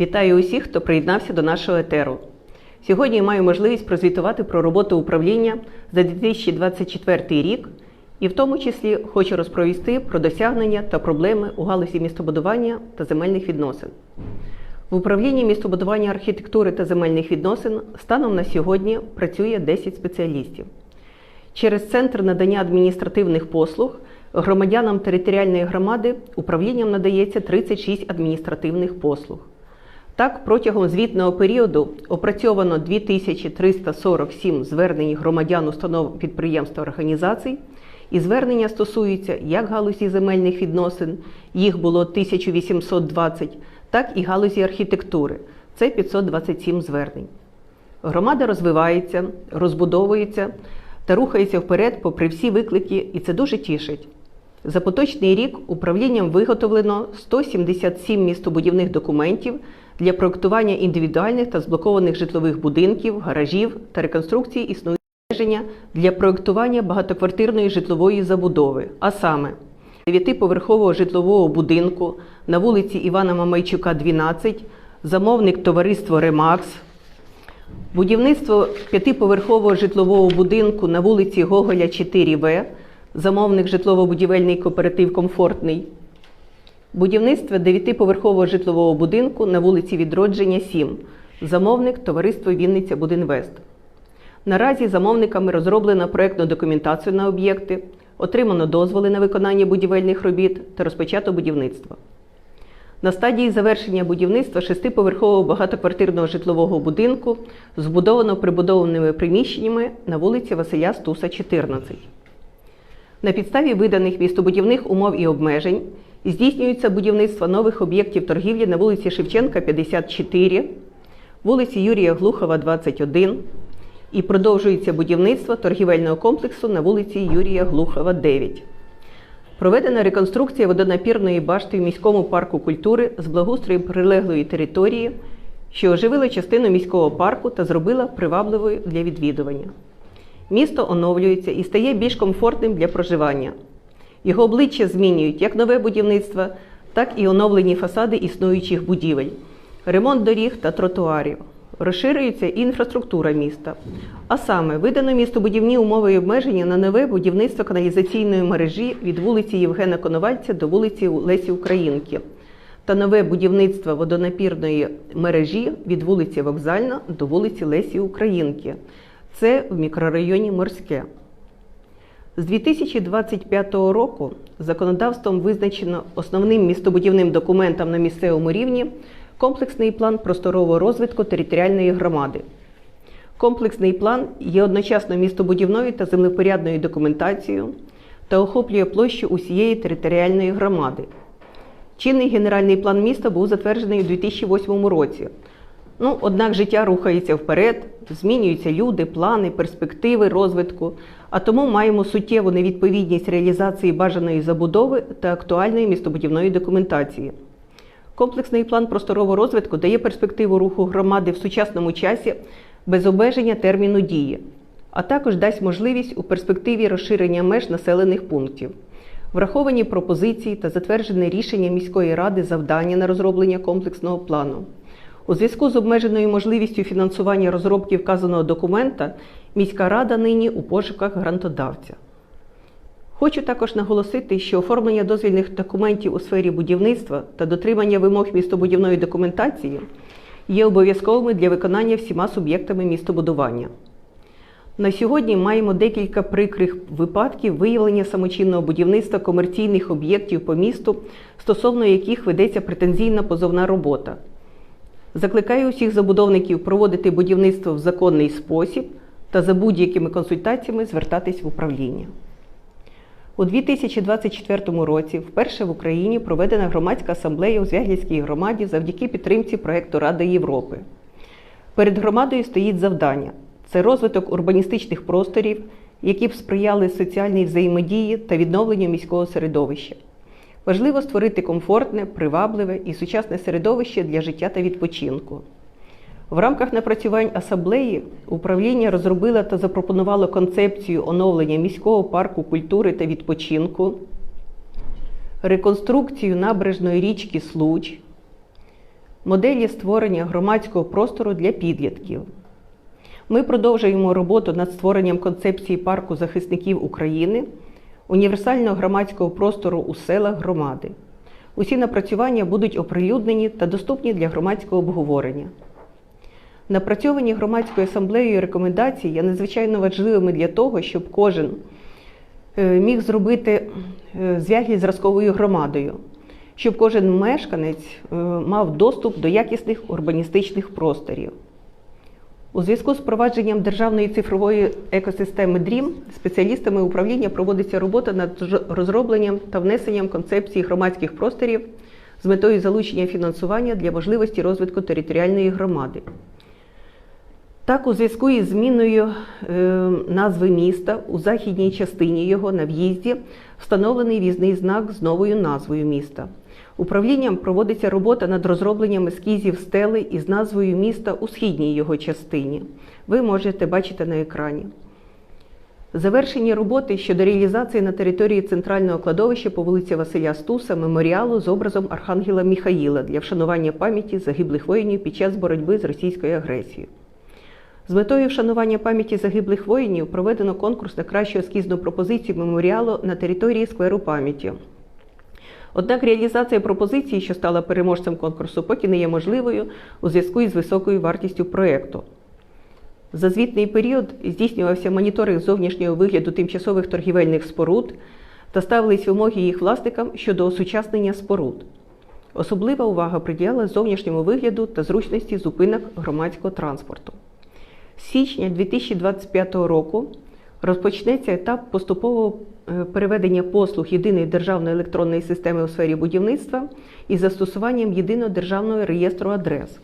Вітаю усіх, хто приєднався до нашого етеру. Сьогодні маю можливість прозвітувати про роботу управління за 2024 рік і в тому числі хочу розповісти про досягнення та проблеми у галузі містобудування та земельних відносин. В управлінні містобудування архітектури та земельних відносин станом на сьогодні працює 10 спеціалістів. Через центр надання адміністративних послуг громадянам територіальної громади управлінням надається 36 адміністративних послуг. Так, протягом звітного періоду опрацьовано 2347 звернень громадян установ підприємств організацій, і звернення стосуються як галузі земельних відносин, їх було 1820, так і галузі архітектури це 527 звернень. Громада розвивається, розбудовується та рухається вперед попри всі виклики, і це дуже тішить. За поточний рік управлінням виготовлено 177 містобудівних документів для проектування індивідуальних та зблокованих житлових будинків, гаражів та реконструкції існуючого обмеження для проектування багатоквартирної житлової забудови, а саме дев'ятиповерхового житлового будинку на вулиці Івана Мамайчука, 12, замовник товариство Ремакс, будівництво п'ятиповерхового житлового будинку на вулиці Гоголя, 4В, замовник житлово-будівельний кооператив Комфортний. Будівництво дев'ятиповерхового житлового будинку на вулиці Відродження 7, замовник товариство Вінниця Будинвест. Наразі замовниками розроблено проектну документацію на об'єкти, отримано дозволи на виконання будівельних робіт та розпочато будівництво. На стадії завершення будівництва шестиповерхового багатоквартирного житлового будинку збудовано прибудованими приміщеннями на вулиці Василя Стуса, 14. На підставі виданих містобудівних умов і обмежень здійснюється будівництво нових об'єктів торгівлі на вулиці Шевченка, 54, вулиці Юрія Глухова, 21 і продовжується будівництво торгівельного комплексу на вулиці Юрія Глухова, 9. Проведена реконструкція водонапірної башти в міському парку культури з благоустроєм прилеглої території, що оживила частину міського парку та зробила привабливою для відвідування. Місто оновлюється і стає більш комфортним для проживання. Його обличчя змінюють як нове будівництво, так і оновлені фасади існуючих будівель, ремонт доріг та тротуарів. Розширюється і інфраструктура міста. А саме видано містобудівні умови і обмеження на нове будівництво каналізаційної мережі від вулиці Євгена Коновальця до вулиці Лесі Українки та нове будівництво водонапірної мережі від вулиці Вокзальна до вулиці Лесі Українки. Це в мікрорайоні Морське. З 2025 року законодавством визначено основним містобудівним документом на місцевому рівні комплексний план просторового розвитку територіальної громади. Комплексний план є одночасно містобудівною та землепорядною документацією та охоплює площу усієї територіальної громади. Чинний генеральний план міста був затверджений у 2008 році. Ну, однак життя рухається вперед, змінюються люди, плани, перспективи розвитку, а тому маємо суттєву невідповідність реалізації бажаної забудови та актуальної містобудівної документації. Комплексний план просторового розвитку дає перспективу руху громади в сучасному часі без обмеження терміну дії, а також дасть можливість у перспективі розширення меж населених пунктів. Враховані пропозиції та затверджене рішення міської ради завдання на розроблення комплексного плану. У зв'язку з обмеженою можливістю фінансування розробки вказаного документа міська рада нині у пошуках грантодавця. Хочу також наголосити, що оформлення дозвільних документів у сфері будівництва та дотримання вимог містобудівної документації є обов'язковими для виконання всіма суб'єктами містобудування. На сьогодні маємо декілька прикрих випадків виявлення самочинного будівництва комерційних об'єктів по місту, стосовно яких ведеться претензійна позовна робота. Закликаю усіх забудовників проводити будівництво в законний спосіб та за будь-якими консультаціями звертатись в управління. У 2024 році вперше в Україні проведена громадська асамблея у Звягільській громаді завдяки підтримці проєкту Ради Європи. Перед громадою стоїть завдання це розвиток урбаністичних просторів, які б сприяли соціальній взаємодії та відновленню міського середовища. Важливо створити комфортне, привабливе і сучасне середовище для життя та відпочинку. В рамках напрацювань асамблеї управління розробило та запропонувало концепцію оновлення міського парку культури та відпочинку, реконструкцію набережної річки Случ, моделі створення громадського простору для підлітків. Ми продовжуємо роботу над створенням концепції парку захисників України, універсального громадського простору у селах громади. Усі напрацювання будуть оприлюднені та доступні для громадського обговорення. Напрацьовані громадською асамблеєю рекомендації є надзвичайно важливими для того, щоб кожен е, міг зробити е, зв'язок з зразковою громадою, щоб кожен мешканець е, мав доступ до якісних урбаністичних просторів. У зв'язку з впровадженням державної цифрової екосистеми DREAM спеціалістами управління проводиться робота над розробленням та внесенням концепції громадських просторів з метою залучення фінансування для можливості розвитку територіальної громади. Так, у зв'язку із зміною е, назви міста у західній частині його на в'їзді встановлений в'їзний знак з новою назвою міста. Управлінням проводиться робота над розробленням ескізів стели із назвою міста у східній його частині. Ви можете бачити на екрані. Завершені роботи щодо реалізації на території центрального кладовища по вулиці Василя Стуса меморіалу з образом Архангела Міхаїла для вшанування пам'яті загиблих воїнів під час боротьби з російською агресією. З метою вшанування пам'яті загиблих воїнів проведено конкурс на кращу ескізну пропозицію меморіалу на території скверу пам'яті. Однак реалізація пропозиції, що стала переможцем конкурсу, поки не є можливою у зв'язку із високою вартістю проєкту. За звітний період здійснювався моніторинг зовнішнього вигляду тимчасових торгівельних споруд та ставились вимоги їх власникам щодо осучаснення споруд. Особлива увага приділялась зовнішньому вигляду та зручності зупинок громадського транспорту. З січня 2025 року розпочнеться етап поступового переведення послуг єдиної державної електронної системи у сфері будівництва із застосуванням єдиного державного реєстру адрес.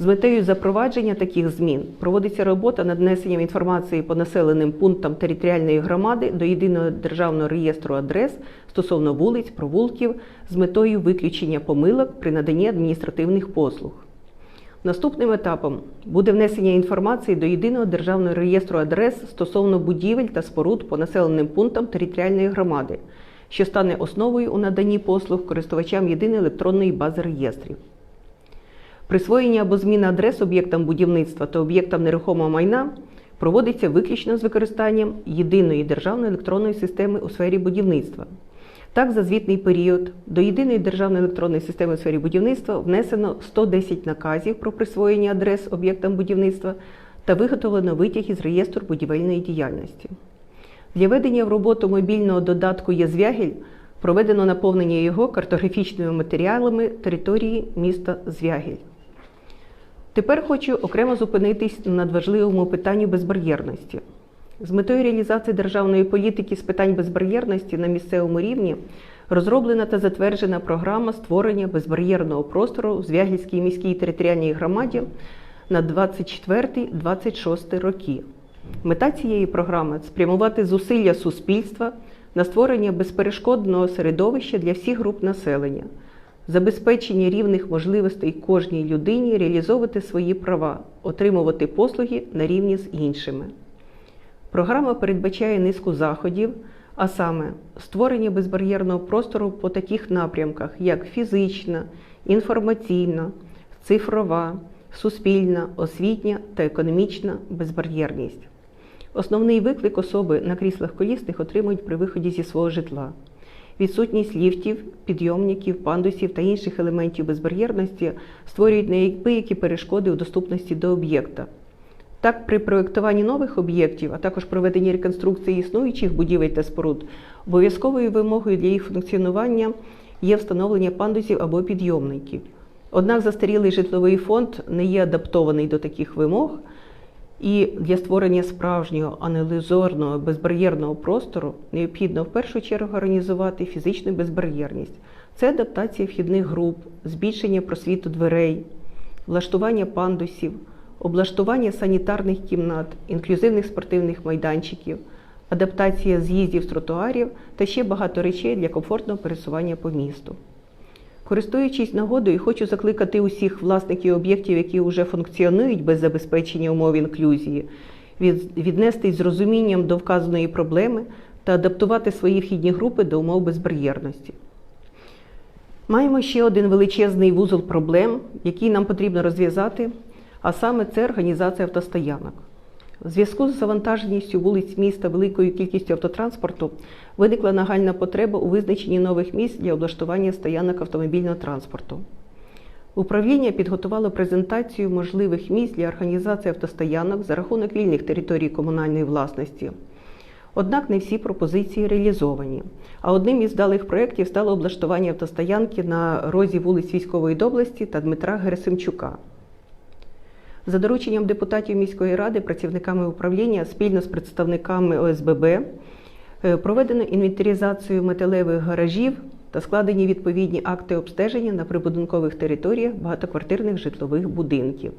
З метою запровадження таких змін проводиться робота над внесенням інформації по населеним пунктам територіальної громади до єдиного державного реєстру адрес стосовно вулиць, провулків з метою виключення помилок при наданні адміністративних послуг. Наступним етапом буде внесення інформації до єдиного державного реєстру адрес стосовно будівель та споруд по населеним пунктам територіальної громади, що стане основою у наданні послуг користувачам єдиної електронної бази реєстрів. Присвоєння або зміна адрес об'єктам будівництва та об'єктам нерухомого майна проводиться виключно з використанням єдиної державної електронної системи у сфері будівництва. Так, за звітний період до єдиної державної електронної системи у сфері будівництва внесено 110 наказів про присвоєння адрес об'єктам будівництва та виготовлено витяг із реєстру будівельної діяльності. Для ведення в роботу мобільного додатку «Єзвягіль» проведено наповнення його картографічними матеріалами території міста Звягіль. Тепер хочу окремо зупинитись на надважливому питанню безбар'єрності. З метою реалізації державної політики з питань безбар'єрності на місцевому рівні розроблена та затверджена програма створення безбар'єрного простору в Звягільській міській територіальній громаді на 24-26 роки. Мета цієї програми спрямувати зусилля суспільства на створення безперешкодного середовища для всіх груп населення, забезпечення рівних можливостей кожній людині реалізовувати свої права, отримувати послуги на рівні з іншими. Програма передбачає низку заходів, а саме створення безбар'єрного простору по таких напрямках, як фізична, інформаційна, цифрова, суспільна, освітня та економічна безбар'єрність. Основний виклик особи на кріслах колісних отримують при виході зі свого житла. Відсутність ліфтів, підйомників, пандусів та інших елементів безбар'єрності створюють неабиякі перешкоди у доступності до об'єкта. Так, при проєктуванні нових об'єктів, а також проведенні реконструкції існуючих будівель та споруд, обов'язковою вимогою для їх функціонування є встановлення пандусів або підйомників. Однак застарілий житловий фонд не є адаптований до таких вимог, і для створення справжнього аналізорного безбар'єрного простору необхідно в першу чергу організувати фізичну безбар'єрність. Це адаптація вхідних груп, збільшення просвіту дверей, влаштування пандусів облаштування санітарних кімнат, інклюзивних спортивних майданчиків, адаптація з'їздів з тротуарів та ще багато речей для комфортного пересування по місту. Користуючись нагодою, хочу закликати усіх власників об'єктів, які вже функціонують без забезпечення умов інклюзії, віднестись з розумінням до вказаної проблеми та адаптувати свої вхідні групи до умов безбар'єрності. Маємо ще один величезний вузол проблем, який нам потрібно розв'язати, а саме це організація автостоянок. У зв'язку з завантаженістю вулиць міста великою кількістю автотранспорту виникла нагальна потреба у визначенні нових місць для облаштування стоянок автомобільного транспорту. Управління підготувало презентацію можливих місць для організації автостоянок за рахунок вільних територій комунальної власності. Однак не всі пропозиції реалізовані. А одним із вдалих проєктів стало облаштування автостоянки на розі вулиць Військової доблесті та Дмитра Герасимчука. За дорученням депутатів міської ради, працівниками управління спільно з представниками ОСББ е, проведено інвентаризацію металевих гаражів та складені відповідні акти обстеження на прибудинкових територіях багатоквартирних житлових будинків.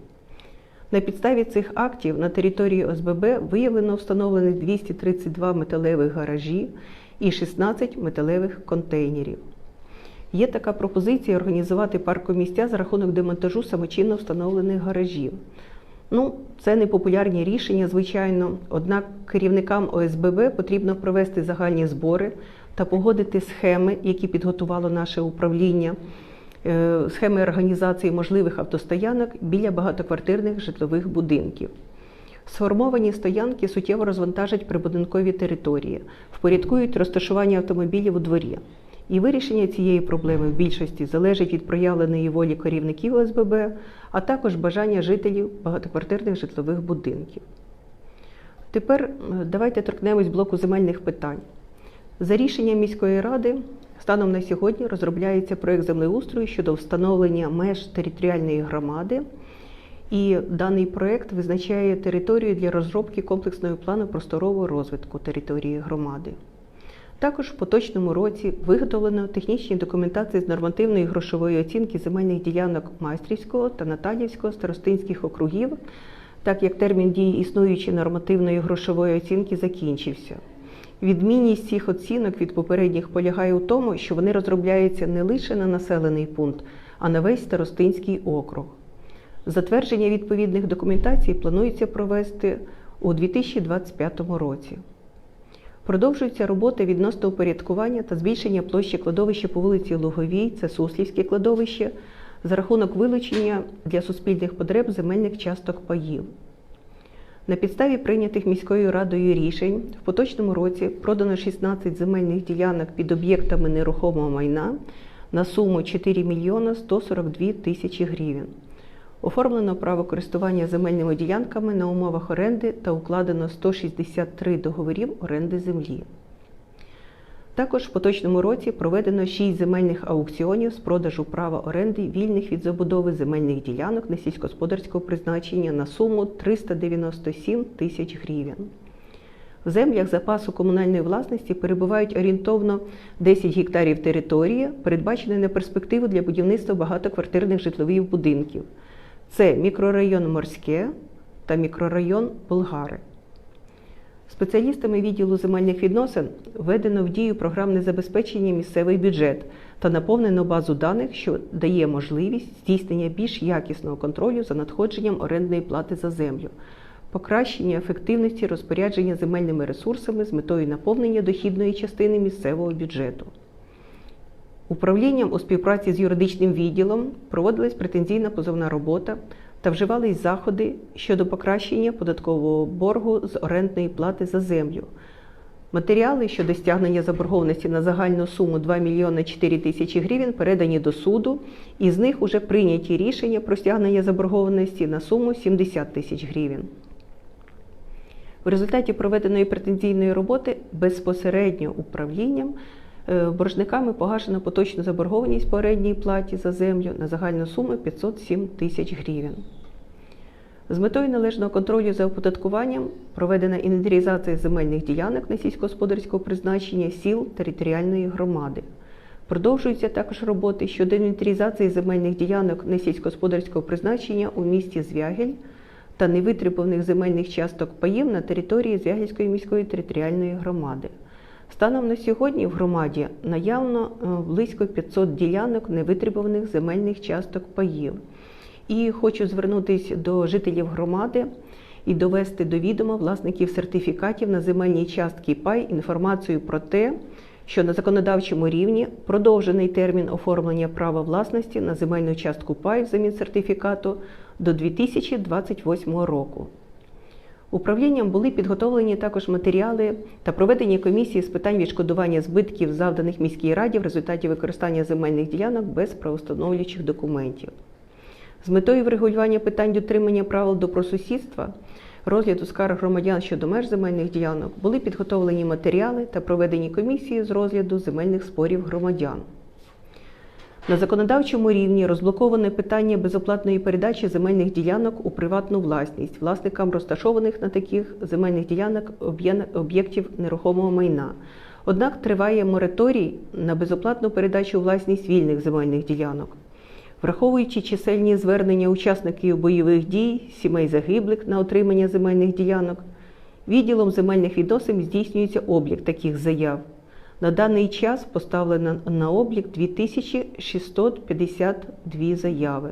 На підставі цих актів на території ОСББ виявлено встановлених 232 металевих гаражі і 16 металевих контейнерів. Є така пропозиція організувати паркомістя за рахунок демонтажу самочинно встановлених гаражів. Ну, це популярні рішення, звичайно. Однак керівникам ОСББ потрібно провести загальні збори та погодити схеми, які підготувало наше управління, е, схеми організації можливих автостоянок біля багатоквартирних житлових будинків. Сформовані стоянки суттєво розвантажать прибудинкові території, впорядкують розташування автомобілів у дворі. І вирішення цієї проблеми в більшості залежить від проявленої волі керівників ОСББ, а також бажання жителів багатоквартирних житлових будинків. Тепер давайте торкнемось блоку земельних питань. За рішенням міської ради, станом на сьогодні розробляється проєкт землеустрою щодо встановлення меж територіальної громади, і даний проєкт визначає територію для розробки комплексного плану просторового розвитку території громади. Також в поточному році виготовлено технічні документації з нормативної грошової оцінки земельних ділянок Майстрівського та Наталівського старостинських округів, так як термін дії існуючої нормативної грошової оцінки закінчився. Відмінність цих оцінок від попередніх полягає у тому, що вони розробляються не лише на населений пункт, а на весь старостинський округ. Затвердження відповідних документацій планується провести у 2025 році. Продовжуються роботи відносно упорядкування та збільшення площі кладовища по вулиці Луговій, це Суслівське кладовище, за рахунок вилучення для суспільних потреб земельних часток паїв. На підставі прийнятих міською радою рішень в поточному році продано 16 земельних ділянок під об'єктами нерухомого майна на суму 4 мільйона 142 тисячі гривень. Оформлено право користування земельними ділянками на умовах оренди та укладено 163 договорів оренди землі. Також в поточному році проведено 6 земельних аукціонів з продажу права оренди вільних від забудови земельних ділянок на сільськогосподарського призначення на суму 397 тисяч гривень. В землях запасу комунальної власності перебувають орієнтовно 10 гектарів території, передбаченої на перспективу для будівництва багатоквартирних житлових будинків. Це мікрорайон Морське та мікрорайон Болгари. Спеціалістами відділу земельних відносин введено в дію програмне забезпечення місцевий бюджет та наповнено базу даних, що дає можливість здійснення більш якісного контролю за надходженням орендної плати за землю, покращення ефективності розпорядження земельними ресурсами з метою наповнення дохідної частини місцевого бюджету. Управлінням у співпраці з юридичним відділом проводилась претензійна позовна робота та вживались заходи щодо покращення податкового боргу з орендної плати за землю. Матеріали щодо стягнення заборгованості на загальну суму 2 мільйони 4 тисячі гривень передані до суду, і з них уже прийняті рішення про стягнення заборгованості на суму 70 тисяч гривень. В результаті проведеної претензійної роботи безпосередньо управлінням боржниками погашено поточну заборгованість по орендній платі за землю на загальну суму 507 тисяч гривень. З метою належного контролю за оподаткуванням проведена інвентаризація земельних ділянок на сільськогосподарського призначення сіл територіальної громади. Продовжуються також роботи щодо інвентаризації земельних ділянок несільськогосподарського призначення у місті Звягель та невитребуваних земельних часток паїв на території Звягельської міської територіальної громади. Станом на сьогодні в громаді наявно е, близько 500 ділянок невитребуваних земельних часток паїв. І хочу звернутися до жителів громади і довести до відома власників сертифікатів на земельні частки пай інформацію про те, що на законодавчому рівні продовжений термін оформлення права власності на земельну частку пай взамін сертифікату до 2028 року. Управлінням були підготовлені також матеріали та проведені комісії з питань відшкодування збитків, завданих міській раді в результаті використання земельних ділянок без правостановлюючих документів. З метою врегулювання питань дотримання правил добросусідства, розгляду скарг громадян щодо меж земельних ділянок були підготовлені матеріали та проведені комісії з розгляду земельних спорів громадян. На законодавчому рівні розблоковане питання безоплатної передачі земельних ділянок у приватну власність власникам розташованих на таких земельних ділянок об'єктів нерухомого майна. Однак триває мораторій на безоплатну передачу власність вільних земельних ділянок. Враховуючи чисельні звернення учасників бойових дій, сімей загиблих на отримання земельних ділянок, відділом земельних відносин здійснюється облік таких заяв. На даний час поставлено на облік 2652 заяви.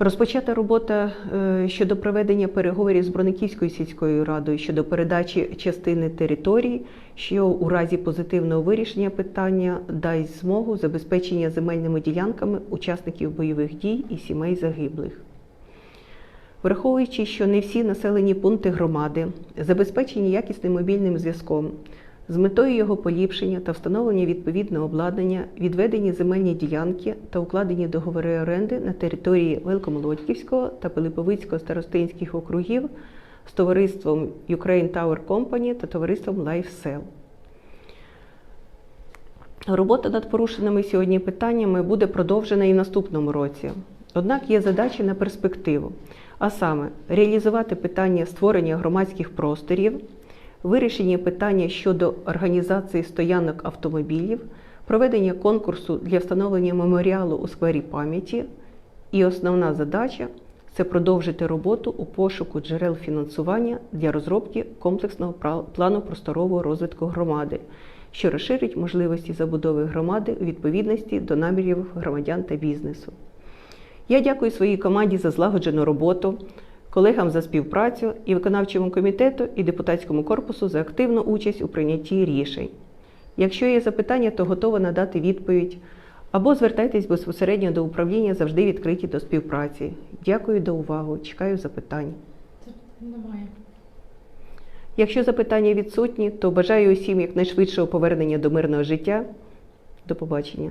Розпочата робота е, щодо проведення переговорів з Брониківською сільською радою щодо передачі частини територій, що у разі позитивного вирішення питання дасть змогу забезпечення земельними ділянками учасників бойових дій і сімей загиблих. Враховуючи, що не всі населені пункти громади забезпечені якісним мобільним зв'язком, з метою його поліпшення та встановлення відповідного обладнання, відведені земельні ділянки та укладені договори оренди на території Великомолодьківського та Пилиповицького старостинських округів з товариством Ukraine Tower Company та товариством LifeSell. Робота над порушеними сьогодні питаннями буде продовжена і в наступному році. Однак є задачі на перспективу, а саме реалізувати питання створення громадських просторів, вирішення питання щодо організації стоянок автомобілів, проведення конкурсу для встановлення меморіалу у сквері пам'яті. І основна задача це продовжити роботу у пошуку джерел фінансування для розробки комплексного плану просторового розвитку громади, що розширить можливості забудови громади у відповідності до намірів громадян та бізнесу. Я дякую своїй команді за злагоджену роботу, колегам за співпрацю і виконавчому комітету і депутатському корпусу за активну участь у прийнятті рішень. Якщо є запитання, то готова надати відповідь. Або звертайтесь безпосередньо до управління, завжди відкриті до співпраці. Дякую за увагу. Чекаю запитань. Немає. Якщо запитання відсутні, то бажаю усім якнайшвидшого повернення до мирного життя. До побачення.